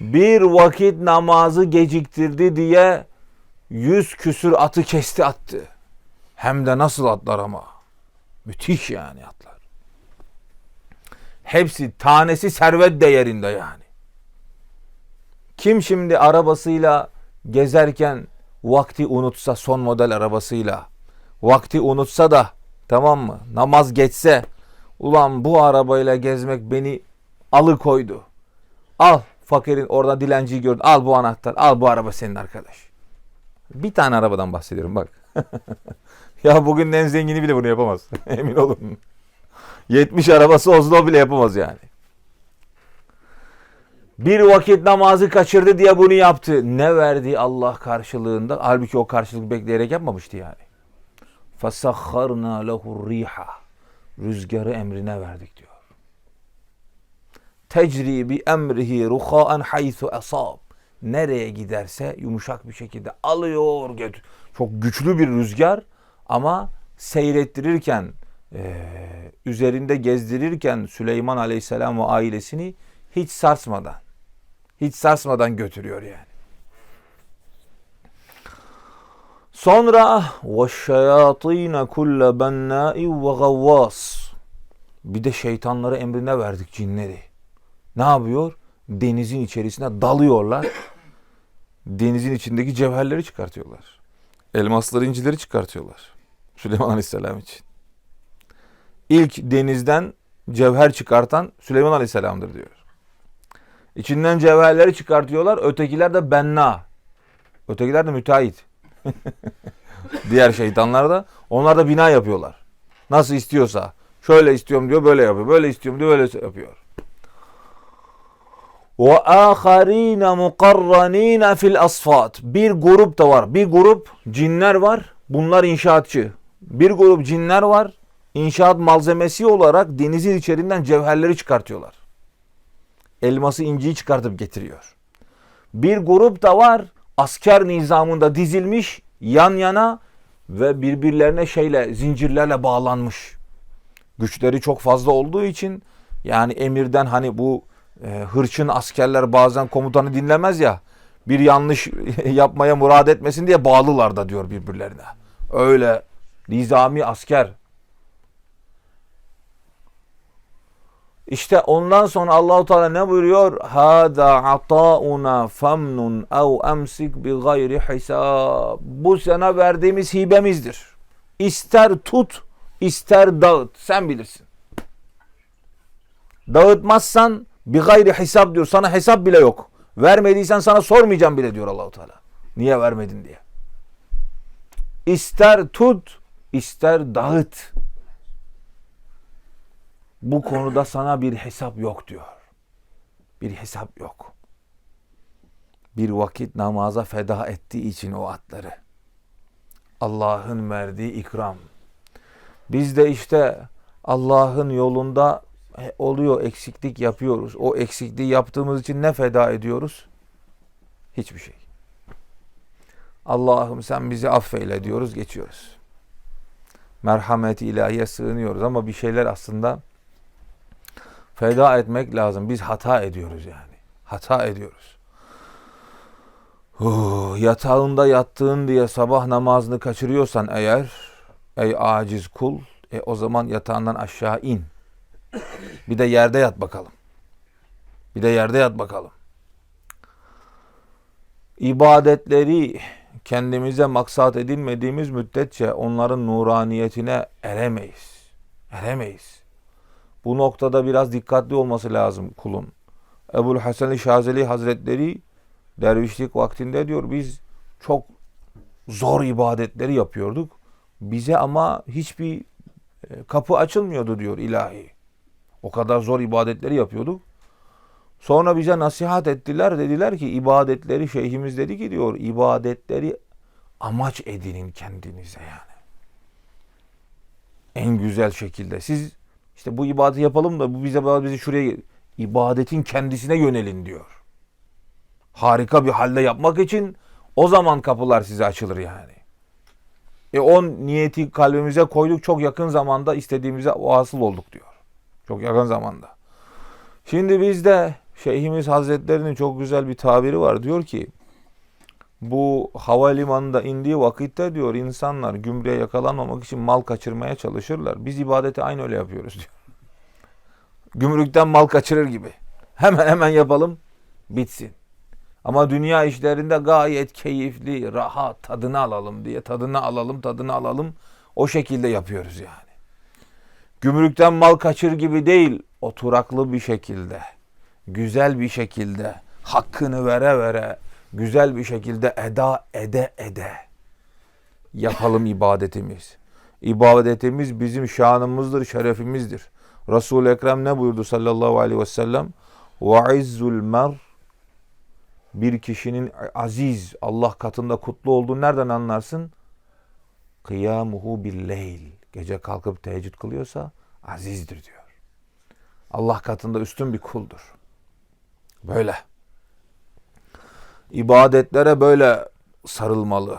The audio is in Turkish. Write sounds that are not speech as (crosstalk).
bir vakit namazı geciktirdi diye yüz küsür atı kesti attı. Hem de nasıl atlar ama. Müthiş yani atlar. Hepsi tanesi servet değerinde yani. Kim şimdi arabasıyla gezerken vakti unutsa son model arabasıyla vakti unutsa da tamam mı namaz geçse ulan bu arabayla gezmek beni alıkoydu. Al fakirin orada dilenciyi gördün al bu anahtar al bu araba senin arkadaş. Bir tane arabadan bahsediyorum bak. (laughs) ya bugün en zengini bile bunu yapamaz. (laughs) Emin olun. 70 arabası olsa o bile yapamaz yani. Bir vakit namazı kaçırdı diye bunu yaptı. Ne verdi Allah karşılığında? Halbuki o karşılık bekleyerek yapmamıştı yani. فَسَخَّرْنَا لَهُ الرِّيحَ Rüzgarı emrine verdik diyor. Tecri bi emrihi ruhaen haythu asab. Nereye giderse yumuşak bir şekilde alıyor götür. Çok güçlü bir rüzgar ama seyrettirirken eee, üzerinde gezdirirken Süleyman Aleyhisselam ve ailesini hiç sarsmadan hiç sarsmadan götürüyor yani. Sonra وَالشَّيَاطِينَ كُلَّ بَنَّاءٍ وَغَوَّاسٍ Bir de şeytanları emrine verdik cinleri. Ne yapıyor? Denizin içerisine dalıyorlar. Denizin içindeki cevherleri çıkartıyorlar. Elmasları, incileri çıkartıyorlar. Süleyman Aleyhisselam için. İlk denizden cevher çıkartan Süleyman Aleyhisselam'dır diyor. İçinden cevherleri çıkartıyorlar. Ötekiler de benna. Ötekiler de müteahhit. (laughs) Diğer şeytanlar da. Onlar da bina yapıyorlar. Nasıl istiyorsa. Şöyle istiyorum diyor böyle yapıyor. Böyle istiyorum diyor böyle yapıyor. Ve aharina mukarranina fil asfat. Bir grup da var. Bir grup cinler var. Bunlar inşaatçı. Bir grup cinler var. İnşaat malzemesi olarak denizin içerinden cevherleri çıkartıyorlar elması inciyi çıkartıp getiriyor. Bir grup da var asker nizamında dizilmiş yan yana ve birbirlerine şeyle zincirlerle bağlanmış. Güçleri çok fazla olduğu için yani emirden hani bu e, hırçın askerler bazen komutanı dinlemez ya bir yanlış (laughs) yapmaya murad etmesin diye bağlılar da diyor birbirlerine. Öyle nizami asker İşte ondan sonra Allahu Teala ne buyuruyor? Hada atauna famnun ev emsik bi gayri hisab. Bu sana verdiğimiz hibemizdir. İster tut, ister dağıt. Sen bilirsin. Dağıtmazsan bi gayri hesap diyor. Sana hesap bile yok. Vermediysen sana sormayacağım bile diyor Allahu Teala. Niye vermedin diye. İster tut, ister dağıt. Bu konuda sana bir hesap yok diyor. Bir hesap yok. Bir vakit namaza feda ettiği için o atları. Allah'ın verdiği ikram. Biz de işte Allah'ın yolunda oluyor eksiklik yapıyoruz. O eksikliği yaptığımız için ne feda ediyoruz? Hiçbir şey. Allah'ım sen bizi affeyle diyoruz geçiyoruz. Merhameti ilahiye sığınıyoruz ama bir şeyler aslında feda etmek lazım. Biz hata ediyoruz yani. Hata ediyoruz. Uh, yatağında yattığın diye sabah namazını kaçırıyorsan eğer ey aciz kul e, o zaman yatağından aşağı in. Bir de yerde yat bakalım. Bir de yerde yat bakalım. İbadetleri kendimize maksat edinmediğimiz müddetçe onların nuraniyetine eremeyiz. Eremeyiz. Bu noktada biraz dikkatli olması lazım kulun. Ebul Hasan Şazeli Hazretleri dervişlik vaktinde diyor biz çok zor ibadetleri yapıyorduk. Bize ama hiçbir e, kapı açılmıyordu diyor ilahi. O kadar zor ibadetleri yapıyorduk. Sonra bize nasihat ettiler. Dediler ki ibadetleri şeyhimiz dedi ki diyor ibadetleri amaç edinin kendinize yani. En güzel şekilde. Siz işte bu ibadeti yapalım da bu bize bizi şuraya ibadetin kendisine yönelin diyor. Harika bir halde yapmak için o zaman kapılar size açılır yani. E o niyeti kalbimize koyduk çok yakın zamanda istediğimize o asıl olduk diyor. Çok yakın zamanda. Şimdi biz de Şeyhimiz Hazretlerinin çok güzel bir tabiri var. Diyor ki bu havalimanında indiği vakitte diyor insanlar gümrüğe yakalanmamak için mal kaçırmaya çalışırlar. Biz ibadeti aynı öyle yapıyoruz diyor. Gümrükten mal kaçırır gibi. Hemen hemen yapalım bitsin. Ama dünya işlerinde gayet keyifli, rahat, tadını alalım diye tadını alalım, tadını alalım. O şekilde yapıyoruz yani. Gümrükten mal kaçır gibi değil, oturaklı bir şekilde, güzel bir şekilde, hakkını vere vere, güzel bir şekilde eda ede ede yapalım ibadetimiz. İbadetimiz bizim şanımızdır, şerefimizdir. Resul-i Ekrem ne buyurdu sallallahu aleyhi ve sellem? İzzul mer bir kişinin aziz Allah katında kutlu olduğunu nereden anlarsın? Kıyamuhu billeyl. Gece kalkıp teheccüd kılıyorsa azizdir diyor. Allah katında üstün bir kuldur. Böyle. İbadetlere böyle sarılmalı.